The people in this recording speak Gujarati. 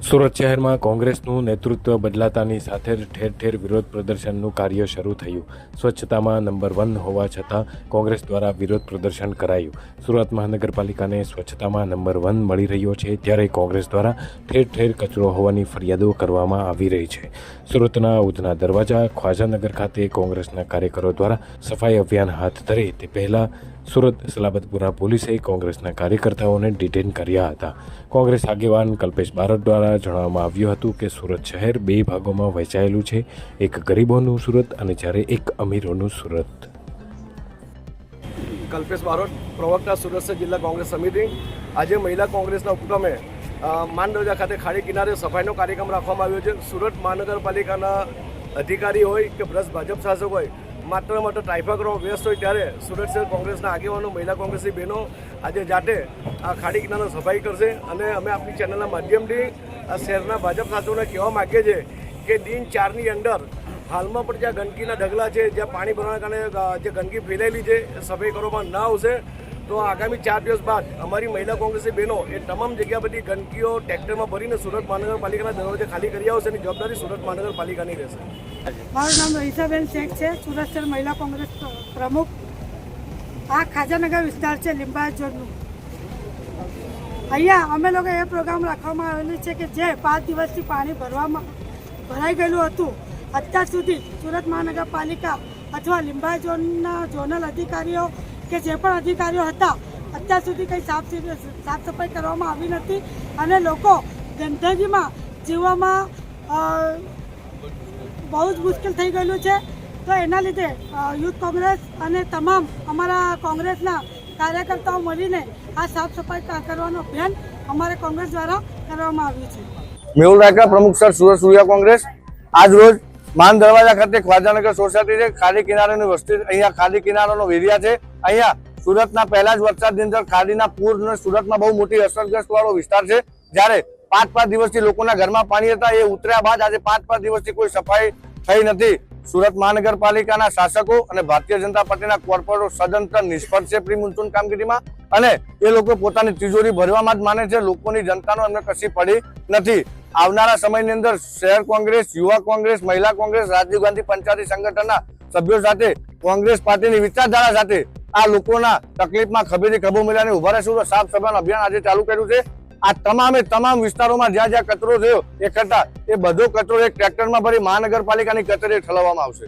સુરત શહેરમાં કોંગ્રેસનું નેતૃત્વ બદલાતાની સાથે જ ઠેર ઠેર વિરોધ પ્રદર્શનનું કાર્ય શરૂ થયું. સ્વચ્છતામાં નંબર વન હોવા છતાં કોંગ્રેસ દ્વારા વિરોધ પ્રદર્શન કરાયું. સુરત મહાનગરપાલિકાને સ્વચ્છતામાં નંબર વન મળી રહ્યો છે, ત્યારે કોંગ્રેસ દ્વારા ઠેર ઠેર કચરો હોવાની ફરિયાદો કરવામાં આવી રહી છે. સુરતના ઉધના દરવાજા ખ્વાજાનગર ખાતે કોંગ્રેસના કાર્યકરો દ્વારા સફાઈ અભિયાન હાથ ધરે તે પહેલાં સુરત સલાબતપુરા પોલીસે કોંગ્રેસના કાર્યકર્તાઓને ડિટેન કર્યા હતા. કોંગ્રેસ આગેવાન કલ્પેશ બારડ દ્વારા જણાવવામાં આવ્યું હતું કે સુરત શહેર બે ભાગોમાં વહેંચાયેલું છે, એક ગરીબોનું સુરત અને જ્યારે એક અમીરોનું સુરત. કલ્પેશ બારોટ પ્રવક્તા સુરત જિલ્લા કોંગ્રેસ સમિતિ. આજે મહિલા કોંગ્રેસના ઉપક્રમે અ, માંડરજા ખાતે ખાડી કિનારે સફાઈનો કાર્યક્રમ રાખવામાં આવ્યો છે. સુરત મહાનગરપાલિકાના અધિકારી હોય કે બ્રસ ભાજપ શાસક હોય માત્ર માત્ર ટ્રાફિકનો વ્યસ્ત હોય ત્યારે સુરત શહેર કોંગ્રેસના આગેવાનો મહિલા કોંગ્રેસની બહેનો આજે જાતે આ ખાડી કિનારો સફાઈ કરશે. અને અમે આપણી ચેનલના માધ્યમથી આ શહેરના ભાજપ શાસકોને કહેવા માગીએ છીએ કે દિન ચારની અંદર હાલમાં પણ જ્યાં ગંદકીના ઢગલા છે જ્યાં પાણી ભરવાના કારણે જે ગંદકી ફેલાયેલી છે એ સફાઈ કરવામાં ન આવશે. તો આગામી ચાર દિવસ બાદ અમારી મહિલા કોંગ્રેસની બહેનો એ તમામ જગ્યા બધી ગંદકીઓ ટ્રેક્ટરમાં ભરીને સુરત મહાનગરપાલિકાના દરવાજે ખાલી કરી આવશે અને જવાબદારી સુરત મહાનગરપાલિકાની રહેશે. મારું નામ રહીસાબેન શેખ છે. સુરત શહેર મહિલા કોંગ્રેસ પ્રમુખ. આ ખાજાનગર વિસ્તાર છે, લિંબાયત ઝોનનું. અહીંયા અમે લોકો એ પ્રોગ્રામ રાખવામાં આવેલું છે કે જે પાંચ દિવસથી પાણી ભરવામાં, ભરાઈ ગયેલું હતું. અત્યાર સુધી સુરત મહાનગરપાલિકા અથવા લિંબાયત ઝોનના ઝોનલ અધિકારીઓ કે જે પણ અધિકારીઓ હતા, અત્યાર સુધી કંઈ સાફ સાફ સફાઈ કરવામાં આવી નથી અને લોકો ગંદકીમાં જીવવામાં બહુ જ મુશ્કેલ થઈ ગયેલું છે. તો એના લીધે યુથ કોંગ્રેસ અને તમામ અમારા કોંગ્રેસના કાર્યકર્તાઓ મળીને આ સાફ સફાઈ કરવાનો અભિયાન અમારે કોંગ્રેસ દ્વારા કરવામાં આવ્યું છે. મેહુલ રાયકા, પ્રમુખ સર, સુરત સૂર્યા કોંગ્રેસ. આજ રોજ માન દરવાજા ખાતે ખ્વાજાનગર સોસાયટી છે. ખાડી કિનારાની વસ્તી અહીંયા ખાડી કિનારાનો એરિયા છે. અહીંયા સુરતના પહેલા જ વરસાદની અંદર ખાડીના પૂર સુરતમાં બહુ મોટી અસરગ્રસ્ત વાળો વિસ્તાર છે. જ્યારે પાંચ પાંચ દિવસથી લોકોના ઘરમાં પાણી હતા, એ ઉતર્યા બાદ આજે પાંચ પાંચ દિવસથી કોઈ સફાઈ થઈ નથી. સુરત મહાનગરપાલિકાના શાસકો અને ભારતીય જનતા પાર્ટીના કોર્પોરેટરો સદંતર નિષ્ફળ છે પ્રી મોન્સૂન કામગીરીમાં. અને એ લોકો પોતાની તિજોરી ભરવામાં જ માને છે. લોકોની જનતાનો એમને કશી પડી નથી. આવનારા સમયની અંદર શહેર કોંગ્રેસ, યુવા કોંગ્રેસ, મહિલા કોંગ્રેસ, રાજીવ ગાંધી પંચાયતી સંગઠનના સભ્યો સાથે, કોંગ્રેસ પાર્ટીની વિચારધારા સાથે આ લોકોના તકલીફમાં ખભેથી ખભો મળ્યાને ઊભા રહેશું. સાફ સફાઈનું અભિયાન આજે ચાલુ કર્યું છે. આ તમામે તમામ વિસ્તારોમાં જ્યાં જ્યાં કચરો થયો એકઠા એ બધો કચરો એક ટ્રેક્ટરમાં ભરી મહાનગરપાલિકાની કચેરી ઠલવવામાં આવશે.